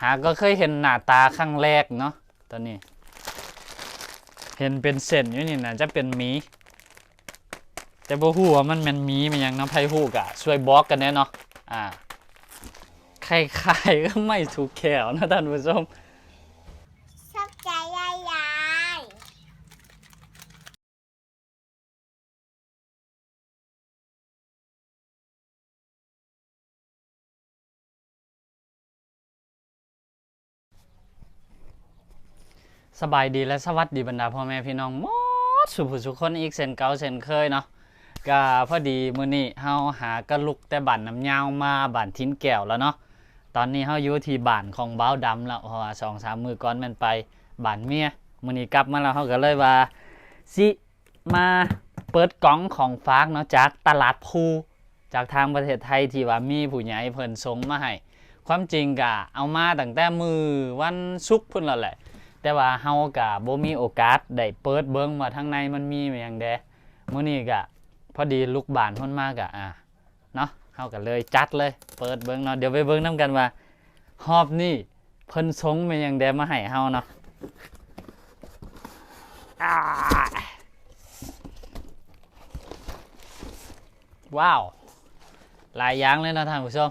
หาก็เคยเห็นหน้าตาครั้งแรกเนาะตอนนี้ เห็นเป็นเส้นอยู่นี่นะจะเป็นหมี แต่บ่ฮู้ว่ามันแม่นหมีมันหยังเนาะไผฮู้กะช่วยบอกกันแน่เนาะอ่าคล้ายๆก็ไม่ถูกแขวนะท่านผู้ชม ชอบใจยายยาย สบายดีและสวัสดีบรรดาพ่อแม่พี่น้องมดสุภุสุคนอีกเซนเก่าเซนเคยเนาะก็พอดีมื้อนี้เฮาหากระลุกแต่บ้านน้ำยาวมาบ้านทิ้นแก้วแล้วเนาะตอนนี้เฮาอยู่ที่บ้านของบ้าวดำแล้วเพราะว่า2-3มื้อก่อนมันไปบ้านเมียมื้อนี้กลับมาแล้วเฮาก็เลยว่าสิมาเปิดกล่องของฝากเนาะจากตลาดภูจากทางประเทศไทยที่ว่ามีผู้ใหญ่เพิ่นส่งมาให้ความจริงก็เอามาตั้งแต่มือวันศุกร์พุ่นแล้วแหละ แต่ว่าเฮาก็บ่มีโอกาสได้เปิดเบิ่งว่าทางในมันมีอย่างใดมื้อนี้ก็พอดีลูกบ้านเพิ่นมาก็อะเนาะเฮาก็เลยจัดเลย เปิดเบิ่งเนาะเดี๋ยวไปเบิ่งนํกันว่าฮอบนี่เพิ่นส่งมาหยังใดมาให้เฮาเนาะว้าว หลายอย่างเลยนะท่านผู้ชม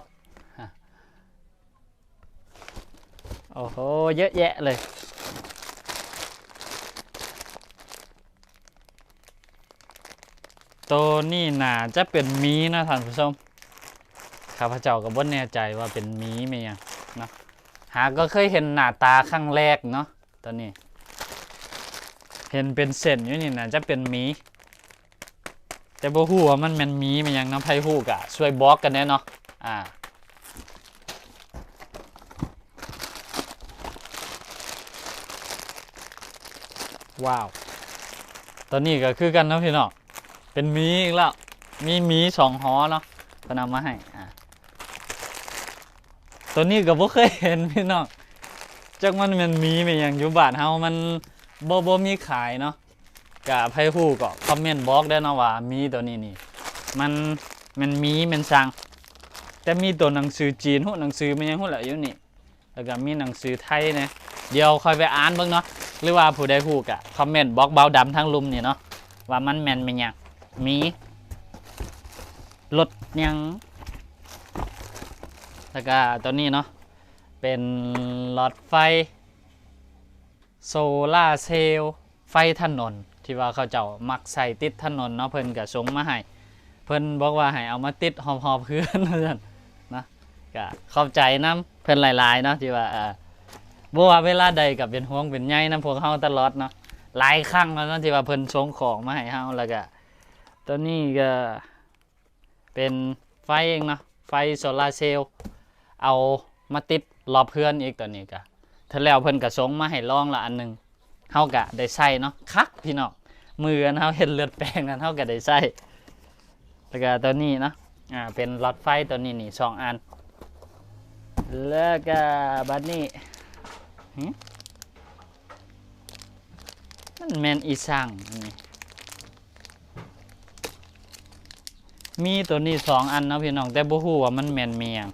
โอ้โห เยอะแยะเลย ตัวนี่น่าจะเป็นมีนะท่านผู้ชมข้าพเจ้าก็บ่แน่ใจว่าเป็นมีไหมยังเนาะหาก็เคยเห็นหน้าตาครั้งแรกเนาะตัวนี้ เห็นเป็นเส้นอยู่นี่น่าจะเป็นมีแต่บ่ฮู้ว่ามันแม่นมีไหมยังเนาะไผฮู้ก็ช่วยบอกกันแน่เนาะอ่าว้าวตัวนี้ก็คือกันนะพี่น้อง เป็นหมีอีกแล้ว มีหมีสองหอเนาะก็นำมาให้อ่าตัวนี้ก็บ่เคยเห็นพี่น้องจักมันเป็นมีไปอย่างอยู่บ้านเฮามันบ่บ่มีขายเนาะกะไผฮู้ก็คอมเมนต์บอกได้เนาะว่ามีตัวนี้นี่ มันมันมีมันสั่งแต่มีตัวหนังสือจีนฮู้หนังสือมันยังฮู้แหละอยู่นี่ แล้วก็มีหนังสือไทยนะเดี๋ยวค่อยไปอ่านเบิ่งเนาะหรือว่าผู้ใดฮู้ก็คอมเมนต์บอกเบาดำทั้งลุมนี่เนาะว่ามันแม่นเป็นหยัง มีรถยังแล้วก็ตัวนี้เนาะเป็นหลอดไฟ โซล่าเซลล์ไฟถนน ที่ว่าเขาเจ้ามักใส่ติดถนนเนาะเพิ่นก็ส่งมาให้เพิ่นบอกว่าให้เอามาติดหอบๆเพื่อนว่าซั่นนะก็เข้าใจนํเพิ่นหลายๆเนาะที่ว่าเออบ่ว่าเวลาใดกับเป็นห่วงเป็นใยนํพวกเฮาตลอดเนาะหลายครั้งแล้วเนาะที่ว่าเพิ่นส่งของมาให้เฮาแล้วก็ ตัวนี้ก็เป็นไฟเองเนาะไฟโซลาร์เซลล์เอามาติดรอบเพื่อนอีกตัวนี้ก็ถ้าแล้วเพิ่นก็ส่งมาให้ลองละอันหนึงเฮาก็ได้ใช้เนาะคักพี่น้องมือนเฮาเห็นเลือดแปลงนั้นเฮาก็ได้ใช้แล้วก็ตัวนี้เนาะอ่าเป็นหลอดไฟตัวนี้นี่สองอัน แล้วก็บัดนี้มันแมนอีสังอันนี้ มีตัวนี้สองอันนะพี่น้องแต่บ่ฮู้ว่ามันแม่นเมียง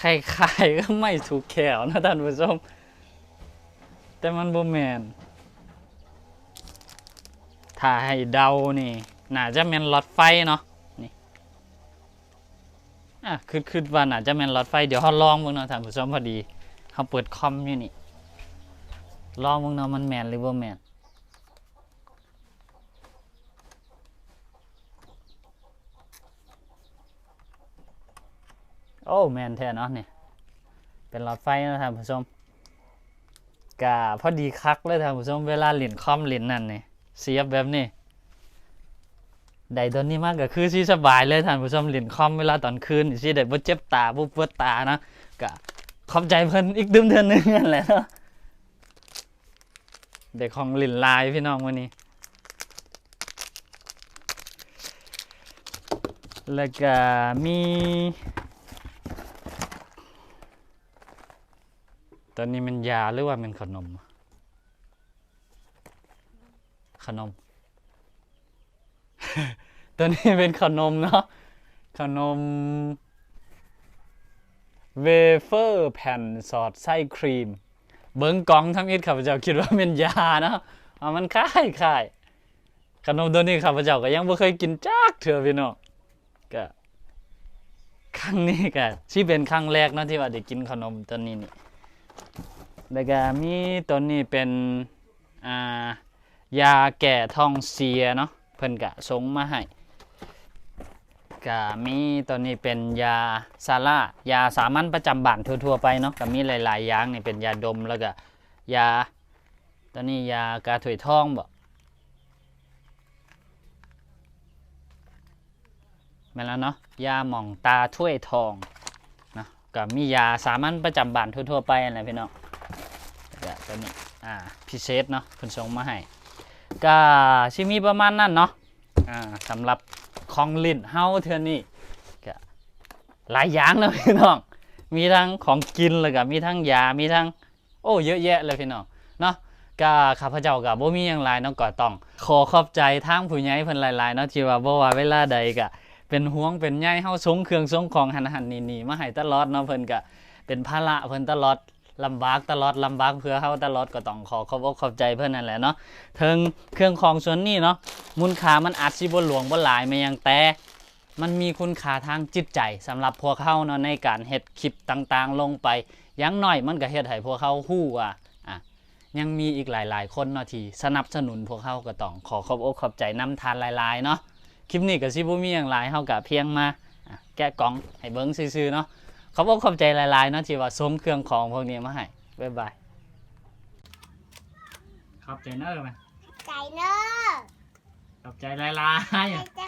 คล้ายๆก็ไม่ถูกแขวนะท่านผู้ชม แต่มันบ่แมนถ้าให้เดานี่ น่าจะแม่นหลอดไฟเนาะนี่อะคือคือว่าน่าจะแม่นหลอดไฟเดี๋ยวเฮาลองเบิ่งเนาะท่านผู้ชมพอดี เขาเปิดคอมอยู่นี่ลองมึงเนาะมันแมนหรือว่าแมนโอ้แมนแท้เนาะเนี่ยเป็นหลอดไฟนะท่านผู้ชมกะพอดีคักเลยท่านผู้ชมเวลาหลินคอมหลินนั่นนี่เสียบแบบนี้ได้ตัวนี้มากก็คือสิสบายเลยท่านผู้ชมหลินคอมเวลาตอนคืนนี่สิได้บ่เจ็บตาบ่ปวดตานะกะ ขอบใจเพิ่นอีกดึมเดือนหนึงนั่นแหละเนาะเด็กของหลินลายพี่น้องวันนี้ แล้วก็มี ตอนนี้มันยาหรือว่ามันขนม ขนมตัวนี้เป็นขนมเนาะขนม เวเฟอร์แผ่นสอดไส้ครีม เบิ้งกองทำอิดข้าพเจ้าคิดว่าเป็นยาเนาะเอามันคล้ายคล้ายขนมตัวนี้ข้าพเจ้าก็ยังไม่เคยกินจักเถื่อพี่น้องก็ครั้งนี้ก็ที่เป็นครั้งแรกนะที่ว่าได้กินขนมตัวนี้นี่แล้วก็มีตัวนี้เป็นอ่ายาแก้ท้องเสียเนาะเพิ่นก็ส่งมาให้ ก็มีตัวนี้เป็นยาซาร่ายาสามัญประจำบ้านทั่วๆไปเนาะก็มีหลายๆอย่างนี่เป็นยาดมแล้วก็ยาตัวนี้ยากาถุยท้องบ่แม่แล้วเนาะยาหม่องตาถ้วยทองนะก็มียาสามัญประจำบ้านทั่วๆไปอะไรพี่น้องก็ตัวนี้อ่าพิเศษเนาะเพิ่นส่งมาให้ก็ชิมีประมาณนั้นเนาะอ่าสำหรับ ของลิ้นเฮาเทื่อนี้ก็หลายอย่างนะพี่น้อง มีทั้งของกินแล้วก็มีทั้งยา มีทั้ง โอ้เยอะแยะเลยพี่น้องเนาะก็ข้าพเจ้าก็บ่มีหยังหลายเนาะก็ต้อง ขอขอบใจทางผู้ใหญ่เพิ่นหลายๆเนาะที่ว่าบ่ว่าเวลาใดก็เป็นห่วงเป็นใยเฮาสงเครื่องสงของหันหันนี่นี่มาให้ตลอดเนาะเพิ่นก็เป็นภาระเพิ่นตลอด ลำบากตลอดลำบากเพื่อเฮาตลอดก็ต้องขอขอบอกขอบใจเพิ่อนนั่นแหละเนาะถึงเครื่องของส่วนนี้เนาะมูลค่ามันอาจสิบ่หลวงบ่หลายแม่ยังแต่มันมีคุณค่าทางจิตใจสำหรับพวกเขาเนาะในการเฮ็ดคลิปต่างๆ ลงไปยังหน้อยมันก็เฮ็ดให้พวกเขาฮู้ว่าอะยังมีอีกหลาย ๆ คนเนาะที่สนับสนุนพวกเขาก็ต้องขอขอบอกขอบใจนำทานหลายๆเนาะคลิปนี้ก็สิบ่มีหยังหลายเฮาก็เพียงมาแกะกล่องให้เบิ่งซื่อๆเนาะ ขอบอกขอบใจหลายๆเนาะที่ว่าส่งเครื่องของพวกนี้มาให้บ๊ายบายขอบใจเนอะมั้ยใจเนอะขอบใจหลายใจจะ